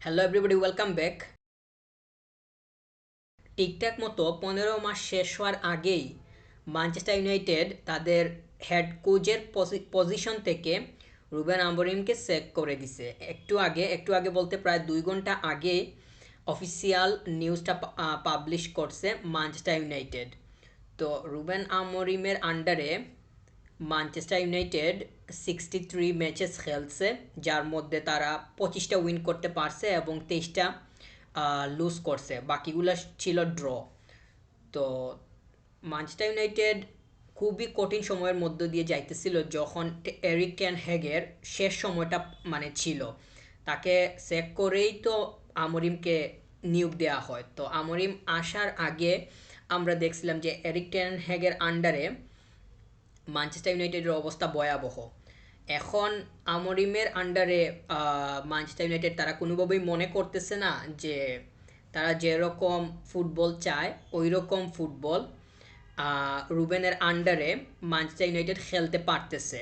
Hello everybody welcome back ঠিকঠাক মতো পনেরো মাস শেষ হওয়ার আগেই ম্যানচেস্টার ইউনাইটেড তাদের হেড কোচের পজিশন থেকে রুবেন আমরিমকে সেক করে দিছে। একটু আগে একটু আগে বলতে প্রায় দুই ঘণ্টা আগে অফিসিয়াল নিউজটা পাবলিশ করছে ম্যানচেস্টার ইউনাইটেড তো রুবেন আমরিমের আন্ডারে Manchester United sixty three matches খেলছে, যার মধ্যে তারা পঁচিশটা উইন করতে পারছে এবং তেইশটা লুজ করছে। বাকিগুলো ছিল ড্র তো ম্যানচেস্টার ইউনাইটেড খুবই কঠিন সময়ের মধ্য দিয়ে যাইতেছিল যখন এরিক ক্যান হ্যাগের শেষ সময়টা মানে ছিল। তাকে চেক করেই তো আমরিমকে নিয়োগ দেওয়া হয়। তো আমরিম আসার আগে আমরা দেখছিলাম যে এরিক টেন হ্যাগের আন্ডারে ম্যানচেস্টার ইউনাইটেডের অবস্থা ভয়াবহ এখন আমরিমের আন্ডারে ম্যানচেস্টার ইউনাইটেড তারা কোনোভাবেই মনে করতেছে না যে তারা যেরকম ফুটবল চায় ওই রকম ফুটবল রুবেনের আন্ডারে ম্যানচেস্টার ইউনাইটেড খেলতে পারতেছে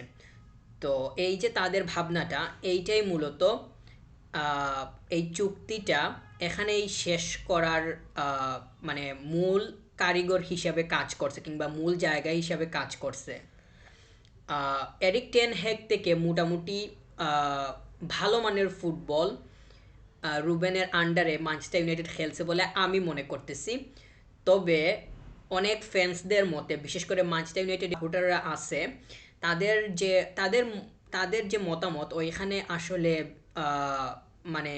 তো এই যে তাদের ভাবনাটা, এইটাই মূলত এই চুক্তিটা এখানেই শেষ করার মানে মূল কারিগর হিসাবে কাজ করছে কিংবা মূল জায়গা হিসাবে কাজ করছে। এরিক টেন হ্যাক থেকে মোটামুটি ভালো মানের ফুটবল রুবেনের আন্ডারে ম্যানচেস্টার ইউনাইটেড খেলছে বলে আমি মনে করতেছি। তবে অনেক ফ্যান্সদের মতে, বিশেষ করে ম্যানচেস্টার ইউনাইটেড ভোটাররা আছে, তাদের যে, তাদের তাদের যে মতামত, ওইখানে আসলে মানে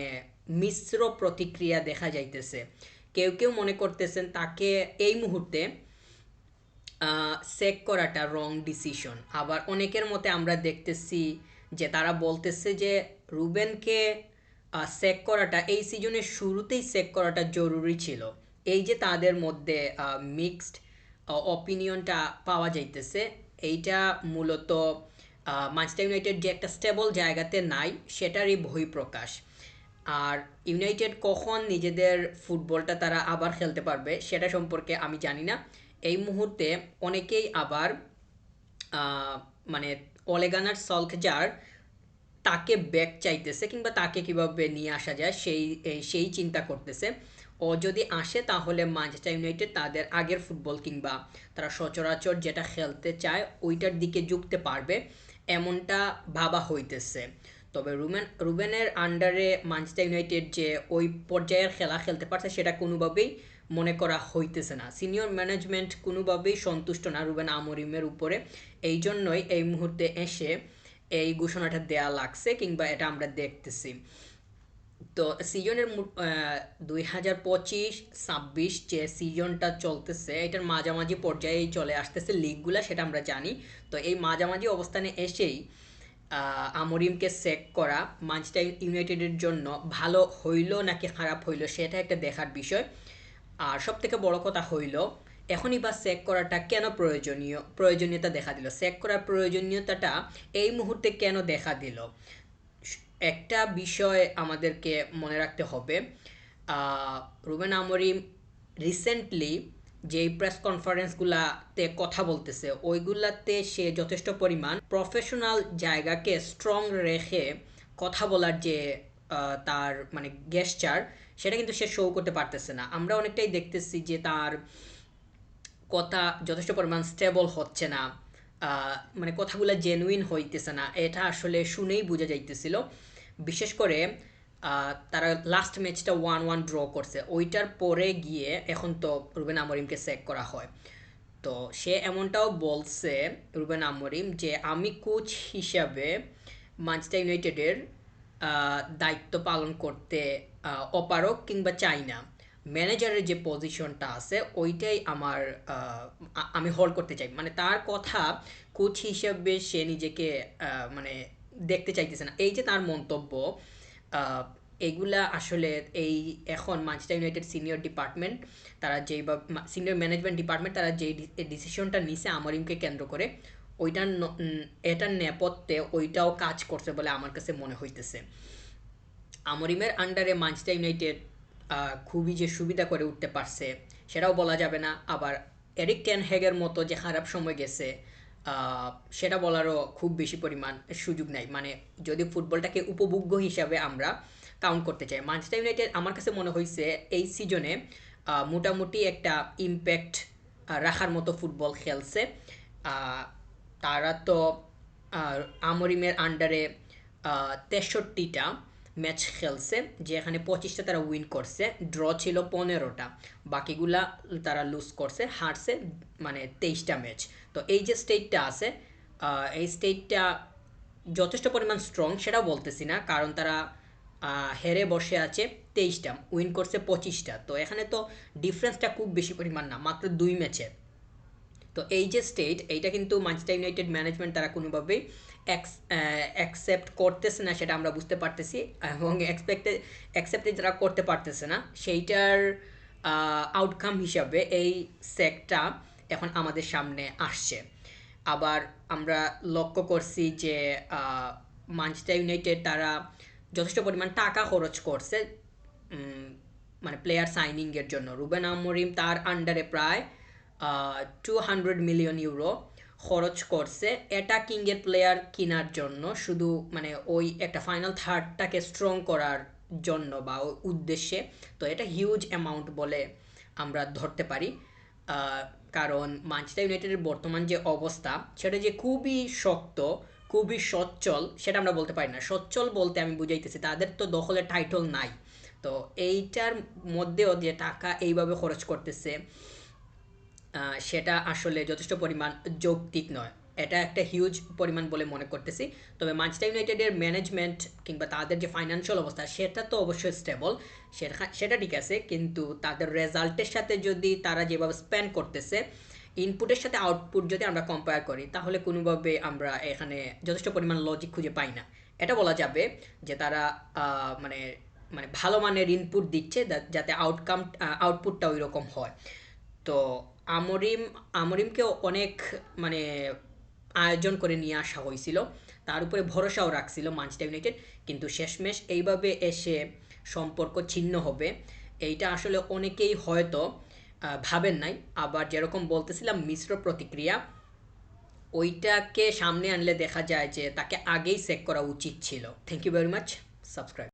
মিশ্র প্রতিক্রিয়া দেখা যাইতেছে। কেউ কেউ মনে করতেছেন তাকে এই মুহূর্তে সেক করাটা রং ডিসিশন আবার অনেকের মতে আমরা দেখতেছি যে তারা বলতেছে যে রুবেনকে সেক করাটা, এই সিজনের শুরুতেই সেক করাটা জরুরি ছিল। এই যে তাদের মধ্যে মিক্সড অপিনিয়নটা পাওয়া যাইতেছে, এইটা মূলত ম্যানচেস্টার ইউনাইটেড যে একটা স্টেবল জায়গাতে নাই, সেটারই বহিঃপ্রকাশ। আর ইউনাইটেড কখন নিজেদের ফুটবলটা তারা আবার খেলতে পারবে, সেটা সম্পর্কে আমি জানি না। এই মুহূর্তে অনেকেই আবার মানে অলেগানার সলখজার তাকে ব্যাক চাইতেছে কিংবা তাকে কীভাবে নিয়ে আসা যায়, সেই সেই চিন্তা করতেছে। ও যদি আসে তাহলে ম্যানচেস্টার ইউনাইটেড তাদের আগের ফুটবল কিংবা তারা সচরাচর যেটা খেলতে চায় ওইটার দিকে ঝুঁকতে পারবে, এমনটা ভাবা হইতেছে। তবে রুবেন রুবেনের আন্ডারে ম্যানচেস্টার ইউনাইটেড যে ওই পর্যায়ের খেলা খেলতে পারছে সেটা কোনোভাবেই মনে করা হইতেছে না। সিনিয়র ম্যানেজমেন্ট কোনোভাবেই সন্তুষ্ট না রুবেন আমরিমের উপরে। এই জন্যই এই মুহূর্তে এসে এই ঘোষণাটা দেয়া লাগছে কিংবা এটা আমরা দেখতেছি। তো সিজনের দুই হাজার পঁচিশ, ছাব্বিশ যে সিজনটা চলতেছে, এটার মাঝামাঝি পর্যায়েই চলে আসতেছে লিগগুলা সেটা আমরা জানি। তো এই মাঝামাঝি অবস্থানে এসেই আমরিমকে সেক করা ম্যানচেস্টার ইউনাইটেডের জন্য ভালো হইল নাকি খারাপ হইল সেটা একটা দেখার বিষয়। আর সব থেকে বড় কথা হইল, এখনই বা সেক করাটা কেন প্রয়োজনীয়, প্রয়োজনীয়তা দেখা দিল। সেক করার প্রয়োজনীয়তাটা এই মুহূর্তে কেন দেখা দিল? একটা বিষয় আমাদেরকে মনে রাখতে হবে রুবেন আমরিম রিসেন্টলি যেই প্রেস কনফারেন্সগুলাতে কথা বলতেছে, ওইগুলাতে সে যথেষ্ট পরিমাণ প্রফেশনাল জায়গাকে স্ট্রং রেখে কথা বলার যে তার মানে গেস্টার সেটা কিন্তু সে শো করতে পারতেছে না। আমরা অনেকটাই দেখতেছি যে তার কথা যথেষ্ট পরিমাণ স্টেবল হচ্ছে না মানে কথাগুলো জেনুইন হইতেছে না। এটা আসলে শুনেই বোঝা যাইতেছিল। বিশেষ করে তারা লাস্ট ম্যাচটা ওয়ান ওয়ান ড্র করছে। ওইটার পরে গিয়ে এখন তো রুবেন আমরিমকে সেক করা হয়। তো সে এমনটাও বলছে রুবেন আমরিম যে, আমি কোচ হিসাবে ম্যানচেস্টার ইউনাইটেডের দায়িত্ব পালন করতে অপারক কিংবা চাই না। ম্যানেজারের যে পজিশনটা আছে, ওইটাই আমার আমি হোল্ড করতে চাই। মানে তার কথা কোচ হিসাবে সে নিজেকে মানে দেখতে চাইতেছে না। এই যে তার মন্তব্য এগুলা আসলে এই এখন ম্যানচেস্টার ইউনাইটেড সিনিয়র ডিপার্টমেন্ট তারা যেই বা সিনিয়র ম্যানেজমেন্ট ডিপার্টমেন্ট তারা যেই ডিসিশনটা নিছে আমরিমকে কেন্দ্র করে, ওইটার এটার নেপথ্যে ওইটাও কাজ করছে বলে আমার কাছে মনে হইতেছে। আমরিমের আন্ডারে ম্যানচেস্টার ইউনাইটেড খুবই যে সুবিধা করে উঠতে পারছে, সেটাও বলা যাবে না। আবার এরিক টেন হ্যাগের মতো যে খারাপ সময় গেছে সেটা বলারও খুব বেশি পরিমাণ সুযোগ নাই। মানে যদি ফুটবলটাকে উপভোগ্য হিসাবে আমরা কাউন্ট করতে চাই। ম্যানচেস্টার ইউনাইটেড আমার কাছে মনে হয়েছে এই সিজনে মোটামুটি একটা ইম্প্যাক্ট রাখার মতো ফুটবল খেলছে। তারা তো আমরিমের আন্ডারে তেষট্টিটা ম্যাচ খেলছে যে এখানে পঁচিশটা তারা উইন করছে ড্র ছিল পনেরোটা। বাকিগুলা তারা লুজ করছে, হারছে মানে তেইশটা ম্যাচ। তো এই যে স্টেটটা আছে এই স্টেটটা যথেষ্ট পরিমাণ স্ট্রং সেটাও বলতেছি না, কারণ তারা হেরে বসে আছে তেইশটা উইন করছে পঁচিশটা। তো এখানে তো ডিফারেন্সটা খুব বেশি পরিমাণ না, মাত্র দুই ম্যাচের তো এই যে স্টেট এইটা কিন্তু ম্যানচেস্টার ইউনাইটেড ম্যানেজমেন্ট তারা কোনোভাবেই অ্যাকসেপ্ট করতেছে না, সেটা আমরা বুঝতে পারতেছি। এবং এক্সপেক্টে অ্যাকসেপ্টে যারা করতে পারতেছে না, সেইটার আউটকাম হিসাবে এই সেকটা এখন আমাদের সামনে আসছে। আবার আমরা লক্ষ্য করছি যে ম্যানচেস্টার ইউনাইটেড তারা যথেষ্ট পরিমাণ টাকা খরচ করছে মানে প্লেয়ার সাইনিংয়ের জন্য। রুবেন আমরিম তার আন্ডারে প্রায় টু হান্ড্রেড মিলিয়ন ইউরো খরচ করছে। অ্যাটাকিংয়ের প্লেয়ার কেনার জন্য, শুধু মানে ওই একটা ফাইনাল থার্ডটাকে স্ট্রং করার জন্য বা ওই উদ্দেশ্যে। তো এটা হিউজ অ্যামাউন্ট বলে আমরা ধরতে পারি। কারণ ম্যানচেস্টার ইউনাইটেডের বর্তমান যে অবস্থা, সেটা যে খুবই শক্ত, খুবই সচ্ছল, সেটা আমরা বলতে পারি না। সচ্ছল বলতে আমি বুঝাইতেছি, তাদের তো দখলে টাইটল নাই। তো এইটার মধ্যেও যে টাকা এইভাবে খরচ করতেছে সেটা আসলে যথেষ্ট পরিমাণ যৌক্তিক নয়। এটা একটা হিউজ পরিমাণ বলে মনে করতেছি। তবে ম্যানচেস্টার ইউনাইটেডের ম্যানেজমেন্ট কিংবা তাদের যে ফাইন্যান্সিয়াল অবস্থা, সেটা তো অবশ্যই স্টেবল সেটা ঠিক আছে। কিন্তু তাদের রেজাল্টের সাথে যদি তারা যেভাবে স্পেন্ড করতেছে ইনপুটের সাথে আউটপুট যদি আমরা কম্পেয়ার করি, তাহলে কোনোভাবে আমরা এখানে যথেষ্ট পরিমাণ লজিক খুঁজে পাই না। এটা বলা যাবে যে তারা মানে মানে ভালো মানের ইনপুট দিচ্ছে যাতে আউটকাম আউটপুটটা ওই রকম হয়। তো আমরিম আমরিমকেও অনেক মানে আয়োজন করে নিয়ে আসা হয়েছিল। তার উপরে ভরসাও রাখছিল ম্যানচেস্টার ইউনাইটেড। কিন্তু শেষমেশ এইভাবে এসে সম্পর্ক ছিন্ন হবে, এইটা আসলে অনেকেই হয়তো ভাবেন নাই। আবার যেরকম বলতেছিলাম, মিশ্র প্রতিক্রিয়া, ওইটাকে সামনে আনলে দেখা যায় যে তাকে আগেই চেক করা উচিত ছিল। Thank you very much subscribe